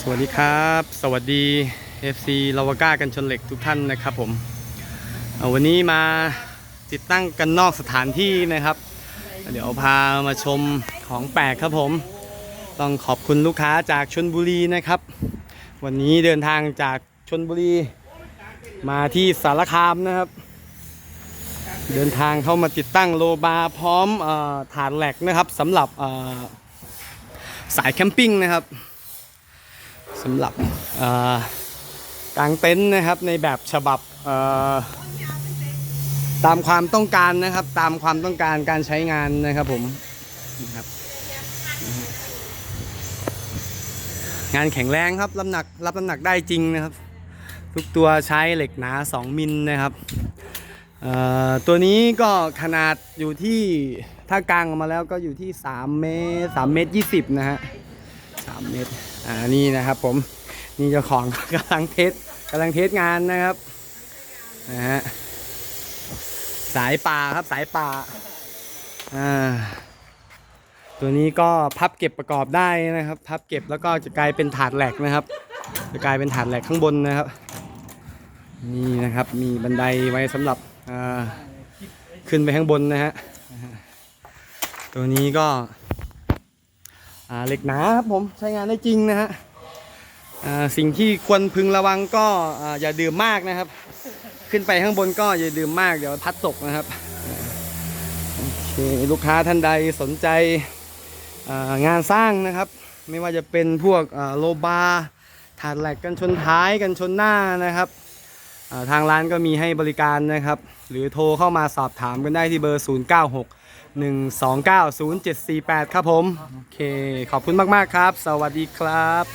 สวัสดีครับ สวัสดี FC ลาวาก้ากันชนเหล็กทุกท่านนะครับผมวันนี้มาติดตั้งกันนอกสถานที่นะครับ เดี๋ยวพามาชมของแปลกครับผม ต้องขอบคุณลูกค้าจากชนบุรีนะครับ วันนี้เดินทางจากชนบุรี มาที่สารคามนะครับ เดินทางเข้ามาติดตั้งโลบาร์พร้อมเออถาดแหลกนะครับสำหรับสายแคมปิ้งนะครับ สำหรับกางเต็นท์นะครับในแบบฉบับตามความต้องการนะครับ ตามความต้องการการใช้งานนะครับผมนะครับงานแข็งแรงครับรับหนักรับน้ำหนักได้จริงนะครับ ทุกตัวใช้เหล็กหนา 2 มิลนะครับตัวนี้ก็ขนาดอยู่ที่ถ้ากลางออกมาแล้วก็อยู่ที่3เมตร3เมตร20นะฮะ 3เมตรอ่านี่นะครับผมนี่เจ้าของกำลังเทสกำลังเทสงานนะครับนะฮะสายป่าครับสายป่าอ่าตัวนี้ก็พับเก็บประกอบได้นะครับ พับเก็บแล้วก็จะกลายเป็นถาดแหลกนะครับ จะกลายเป็นถาดแหลกข้างบนนะครับนี่นะครับมีบันไดไว้สำหรับขึ้นไปข้างบนนะฮะตัวนี้ก็ เหล็กหนาครับผมใช้งานได้จริงนะฮะสิ่งที่ควรพึงระวังก็ออย่าดื่มมากนะครับ ขึ้นไปข้างบนก็อย่าดื่มมากเดี๋ยวพัดตกนะครับโอเคลูกค้าท่านใดสนใจงานสร้างนะครับ ไม่ว่าจะเป็นพวกโลบารถาดแหลกกันชนท้ายกันชนหน้านะครับ ทางร้านก็มีให้บริการนะครับ หรือโทรเข้ามาสอบถามกันได้ที่เบอร์ 096 1290748 ครับผม โอเค ขอบคุณมาก ๆ ครับ สวัสดีครับ